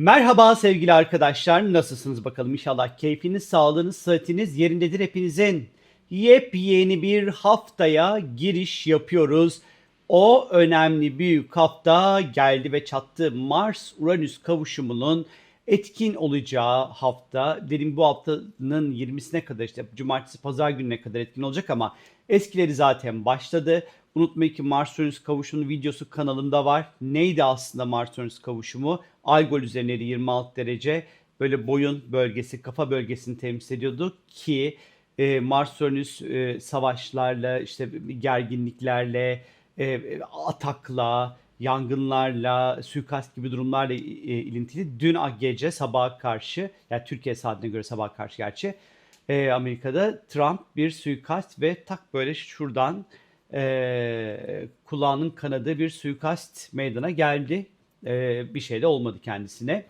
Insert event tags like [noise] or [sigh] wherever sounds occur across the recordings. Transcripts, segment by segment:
Merhaba sevgili arkadaşlar. Nasılsınız bakalım? İnşallah keyfiniz, sağlığınız, sıhhatiniz yerindedir hepinizin. Yepyeni bir haftaya giriş yapıyoruz. O önemli büyük hafta geldi ve çattı. Mars-Uranüs kavuşumunun etkin olacağı hafta. Dedim bu haftanın 20'sine kadar işte cumartesi pazar gününe kadar etkin olacak ama eskileri zaten başladı. Unutmayın ki Mars-Uranüs kavuşumunun videosu kanalımda var. Neydi aslında Mars-Uranüs kavuşumu? Algol üzerineydi 26 derece. Böyle boyun bölgesi, kafa bölgesini temsil ediyordu ki e, Mars-Uranüs e, savaşlarla, işte gerginliklerle, e, atakla, yangınlarla, suikast gibi durumlarla e, ilintili. Dün gece sabaha karşı, yani Türkiye saatine göre sabaha karşı gerçi, e, Amerika'da Trump bir suikast ve tak böyle şuradan e, kulağının kanadığı bir suikast meydana geldi. E, bir şey de olmadı kendisine.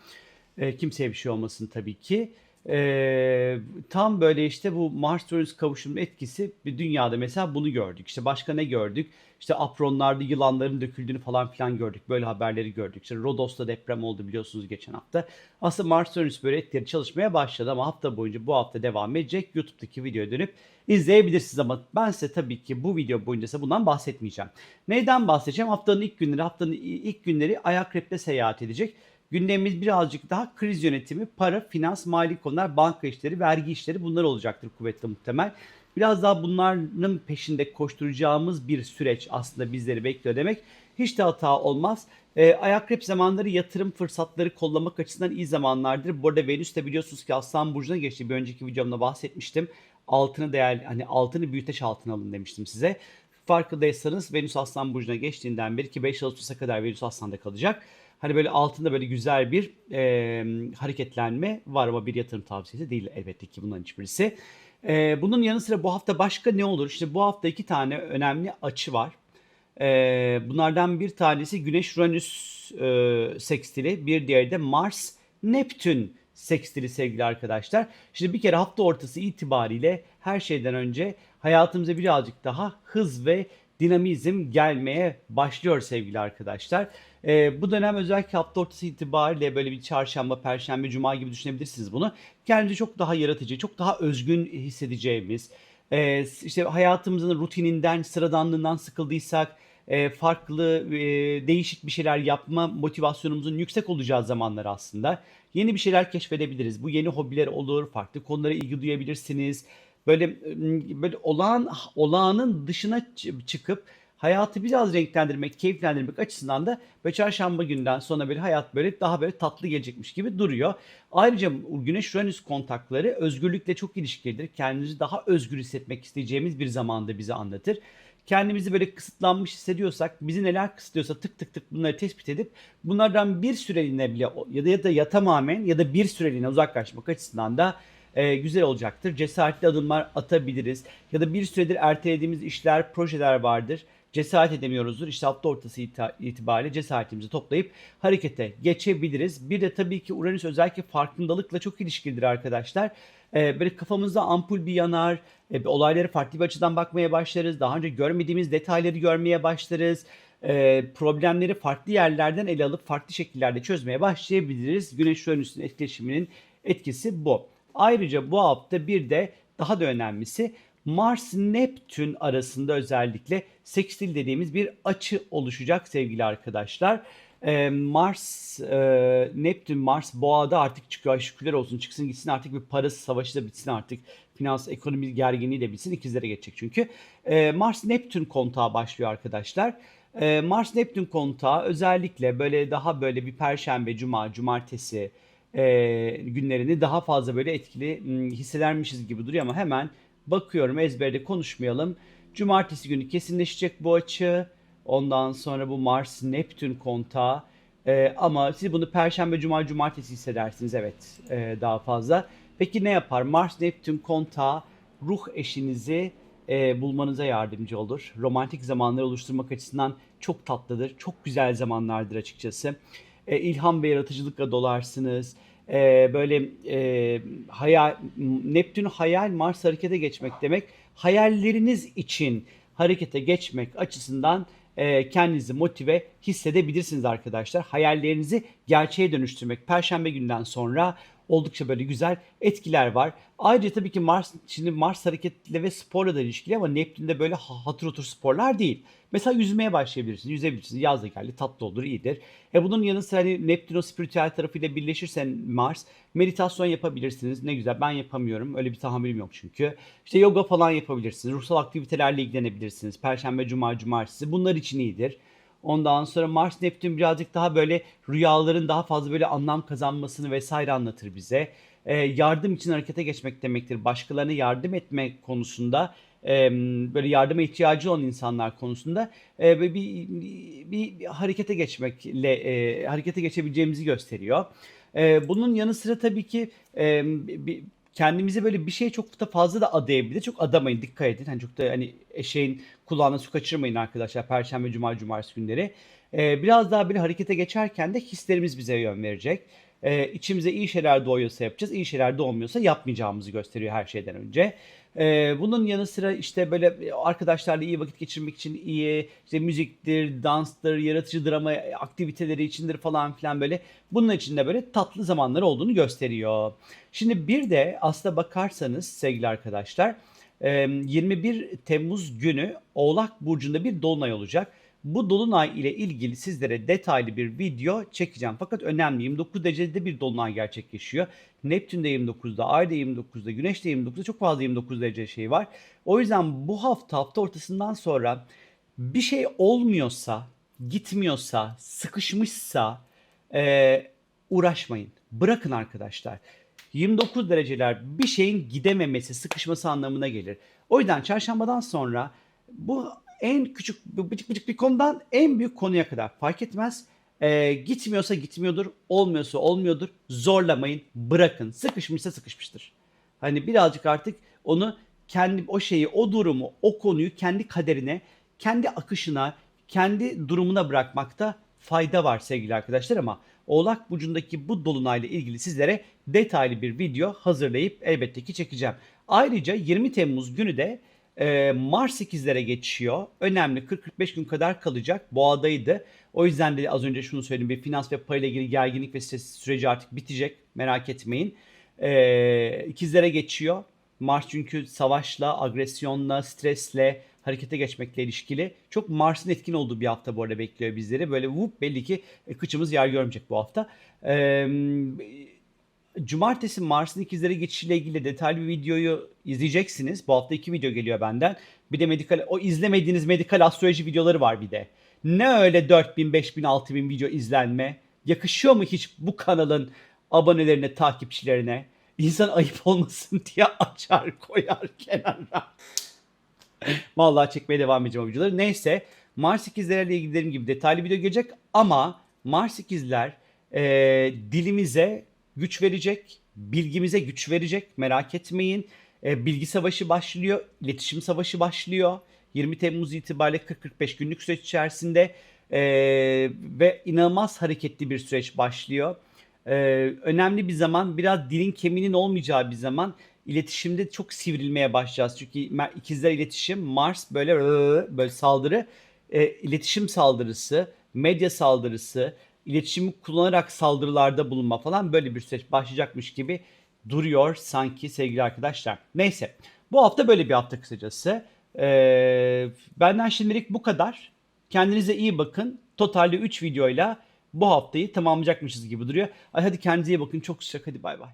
E, kimseye bir şey olmasın tabii ki. E, tam böyle işte bu Mars-Uranüs kavuşumunun etkisi bir dünyada mesela bunu gördük. İşte başka ne gördük? İşte apronlarda yılanların döküldüğünü falan filan gördük. Böyle haberleri gördük. İşte Rodos'ta deprem oldu biliyorsunuz geçen hafta. Aslında Mars-Uranüs böyle etkileri çalışmaya başladı ama hafta boyunca bu hafta devam edecek. YouTube'daki videoya dönüp izleyebilirsiniz ama ben size tabii ki bu video boyunca size bundan bahsetmeyeceğim. Neyden bahsedeceğim? Haftanın ilk günleri, haftanın ilk günleri ayak repte seyahat edecek. Gündemimiz birazcık daha kriz yönetimi, para, finans, mali konular, banka işleri, vergi işleri bunlar olacaktır kuvvetli muhtemel. Biraz daha bunların peşinde koşturacağımız bir süreç aslında bizleri bekliyor demek. Hiç de hata olmaz. E, ayak rep zamanları yatırım fırsatları kollamak açısından iyi zamanlardır. Bu arada Venüs de biliyorsunuz ki Aslan Burcu'na geçti. Bir önceki videomda bahsetmiştim. Altını değer, hani altını büyüteç altına alın demiştim size. Farkındaysanız Venüs Aslan Burcu'na geçtiğinden beri ki 5 Ağustos'a kadar Venüs Aslan'da kalacak. Hani böyle altında böyle güzel bir e, hareketlenme var ama bir yatırım tavsiyesi değil elbette ki bunların hiçbirisi. E, bunun yanı sıra bu hafta başka ne olur? İşte bu hafta iki tane önemli açı var. E, bunlardan bir tanesi Güneş-Uranüs e, sekstili, bir diğeri de Mars-Neptün sekstili sevgili arkadaşlar. Şimdi bir kere hafta ortası itibariyle her şeyden önce hayatımıza birazcık daha hız ve dinamizm gelmeye başlıyor sevgili arkadaşlar. Ee, bu dönem özellikle hafta ortası itibariyle böyle bir çarşamba, perşembe, cuma gibi düşünebilirsiniz bunu. Kendimizi çok daha yaratıcı, çok daha özgün hissedeceğimiz, e, işte hayatımızın rutininden, sıradanlığından sıkıldıysak, e, farklı, e, değişik bir şeyler yapma motivasyonumuzun yüksek olacağı zamanlar aslında. Yeni bir şeyler keşfedebiliriz. Bu yeni hobiler olur, farklı konulara ilgi duyabilirsiniz. Böyle böyle olağan olağanın dışına çı- çıkıp hayatı biraz renklendirmek, keyiflendirmek açısından da böyle çarşamba günden sonra böyle hayat böyle daha böyle tatlı gelecekmiş gibi duruyor. Ayrıca Güneş Uranüs kontakları özgürlükle çok ilişkilidir. Kendimizi daha özgür hissetmek isteyeceğimiz bir zamanda bize anlatır. Kendimizi böyle kısıtlanmış hissediyorsak, bizi neler kısıtlıyorsa tık tık tık bunları tespit edip bunlardan bir süreliğine bile ya da ya da ya tamamen ya da bir süreliğine uzaklaşmak açısından da e, güzel olacaktır. Cesaretli adımlar atabiliriz. Ya da bir süredir ertelediğimiz işler, projeler vardır. Cesaret edemiyoruzdur. İşte hafta ortası itibariyle cesaretimizi toplayıp harekete geçebiliriz. Bir de tabii ki Uranüs özellikle farkındalıkla çok ilişkilidir arkadaşlar. E, böyle kafamızda ampul bir yanar. E, olayları farklı bir açıdan bakmaya başlarız. Daha önce görmediğimiz detayları görmeye başlarız e, problemleri farklı yerlerden ele alıp farklı şekillerde çözmeye başlayabiliriz. Güneş Uranüs'ün etkileşiminin etkisi bu. Ayrıca bu hafta bir de daha da önemlisi Mars Neptün arasında özellikle sekstil dediğimiz bir açı oluşacak sevgili arkadaşlar. Ee, Mars e, Neptün Mars boğada artık çıkıyor. Şükürler olsun çıksın gitsin artık bir parası savaşı da bitsin artık. Finans ekonomi gerginliği de bitsin. ikizlere geçecek çünkü. Ee, Mars Neptün kontağı başlıyor arkadaşlar. Ee, Mars Neptün kontağı özellikle böyle daha böyle bir perşembe, cuma, cumartesi e, günlerini daha fazla böyle etkili m, hissedermişiz gibi duruyor ama hemen bakıyorum ezberde konuşmayalım. Cumartesi günü kesinleşecek bu açı. Ondan sonra bu Mars Neptün kontağı. E, ama siz bunu perşembe, cuma, cumartesi hissedersiniz evet e, daha fazla. Peki ne yapar? Mars Neptün kontağı ruh eşinizi e, bulmanıza yardımcı olur. Romantik zamanlar oluşturmak açısından çok tatlıdır. Çok güzel zamanlardır açıkçası. E, ilham ve yaratıcılıkla dolarsınız. E, böyle e, hayal, Neptün hayal, Mars harekete geçmek demek. Hayalleriniz için harekete geçmek açısından e, kendinizi motive hissedebilirsiniz arkadaşlar. Hayallerinizi gerçeğe dönüştürmek Perşembe günden sonra oldukça böyle güzel etkiler var. Ayrıca tabii ki Mars şimdi Mars hareketle ve sporla da ilişkili ama Neptün'de böyle ha- hatır otur sporlar değil. Mesela yüzmeye başlayabilirsiniz, yüzebilirsiniz. Yaz geldi, tatlı olur, iyidir. E bunun yanı sıra hani Neptün o spiritüel tarafıyla birleşirse Mars, meditasyon yapabilirsiniz. Ne güzel, ben yapamıyorum. Öyle bir tahammülüm yok çünkü. İşte yoga falan yapabilirsiniz. Ruhsal aktivitelerle ilgilenebilirsiniz. Perşembe, cuma, cumartesi. Bunlar için iyidir. Ondan sonra Mars Neptün birazcık daha böyle rüyaların daha fazla böyle anlam kazanmasını vesaire anlatır bize. Ee, yardım için harekete geçmek demektir. Başkalarına yardım etme konusunda e, böyle yardıma ihtiyacı olan insanlar konusunda e, bir, bir, bir, bir harekete geçmekle e, harekete geçebileceğimizi gösteriyor. E, bunun yanı sıra tabii ki e, bir, kendimizi böyle bir şeye çok da fazla da adayabilir. Çok adamayın dikkat edin. Hani çok da hani eşeğin kulağına su kaçırmayın arkadaşlar. Perşembe, cuma, cumartesi günleri. Ee, biraz daha böyle harekete geçerken de hislerimiz bize yön verecek. Ee, içimize iyi şeyler doğuyorsa yapacağız. iyi şeyler doğmuyorsa yapmayacağımızı gösteriyor her şeyden önce. Ee, bunun yanı sıra işte böyle arkadaşlarla iyi vakit geçirmek için iyi işte müziktir, danstır, yaratıcı drama aktiviteleri içindir falan filan böyle. Bunun içinde böyle tatlı zamanlar olduğunu gösteriyor. Şimdi bir de aslına bakarsanız sevgili arkadaşlar e, 21 Temmuz günü Oğlak Burcu'nda bir dolunay olacak. Bu dolunay ile ilgili sizlere detaylı bir video çekeceğim. Fakat önemli 29 derecede bir dolunay gerçekleşiyor. Neptün de 29'da, Ay da 29'da, Güneş de 29'da çok fazla 29 derece şey var. O yüzden bu hafta hafta ortasından sonra bir şey olmuyorsa, gitmiyorsa, sıkışmışsa e, uğraşmayın. Bırakın arkadaşlar. 29 dereceler bir şeyin gidememesi, sıkışması anlamına gelir. O yüzden çarşambadan sonra bu en küçük, bıcık bıcık bir konudan en büyük konuya kadar fark etmez. Ee, gitmiyorsa gitmiyordur, olmuyorsa olmuyordur. Zorlamayın, bırakın. Sıkışmışsa sıkışmıştır. Hani birazcık artık onu kendi o şeyi, o durumu, o konuyu kendi kaderine, kendi akışına, kendi durumuna bırakmakta fayda var sevgili arkadaşlar ama Oğlak Burcu'ndaki bu dolunayla ilgili sizlere detaylı bir video hazırlayıp elbette ki çekeceğim. Ayrıca 20 Temmuz günü de e, Mars 8'lere geçiyor. Önemli 40-45 gün kadar kalacak. Boğadaydı. O yüzden de az önce şunu söyledim. Bir finans ve parayla ilgili gerginlik ve stres süreci artık bitecek. Merak etmeyin. E, ikizlere geçiyor. Mars çünkü savaşla, agresyonla, stresle, harekete geçmekle ilişkili çok Mars'ın etkin olduğu bir hafta bu arada bekliyor bizleri. Böyle vup belli ki e, kıçımız yer görmeyecek bu hafta. Ee, Cumartesi Mars'ın ikizlere geçişiyle ilgili detaylı bir videoyu izleyeceksiniz. Bu hafta iki video geliyor benden. Bir de medikal, o izlemediğiniz medikal astroloji videoları var bir de. Ne öyle 4000, 5000, 6000 video izlenme? Yakışıyor mu hiç bu kanalın abonelerine, takipçilerine? İnsan ayıp olmasın [laughs] diye açar koyar kenara. Vallahi çekmeye devam edeceğim o videoları. Neyse Mars ikizlerle ilgili dediğim gibi detaylı video gelecek ama Mars ikizler e, dilimize güç verecek, bilgimize güç verecek merak etmeyin. E, bilgi savaşı başlıyor, iletişim savaşı başlıyor. 20 Temmuz itibariyle 40-45 günlük süreç içerisinde e, ve inanılmaz hareketli bir süreç başlıyor. E, önemli bir zaman, biraz dilin kemiğinin olmayacağı bir zaman iletişimde çok sivrilmeye başlayacağız. Çünkü ikizler iletişim, Mars böyle böyle saldırı, e, iletişim saldırısı, medya saldırısı, iletişimi kullanarak saldırılarda bulunma falan böyle bir süreç başlayacakmış gibi duruyor sanki sevgili arkadaşlar. Neyse bu hafta böyle bir hafta kısacası. Ee, benden şimdilik bu kadar. Kendinize iyi bakın. Totalde 3 videoyla bu haftayı tamamlayacakmışız gibi duruyor. Ay hadi kendinize iyi bakın. Çok sıcak. Hadi bay bay.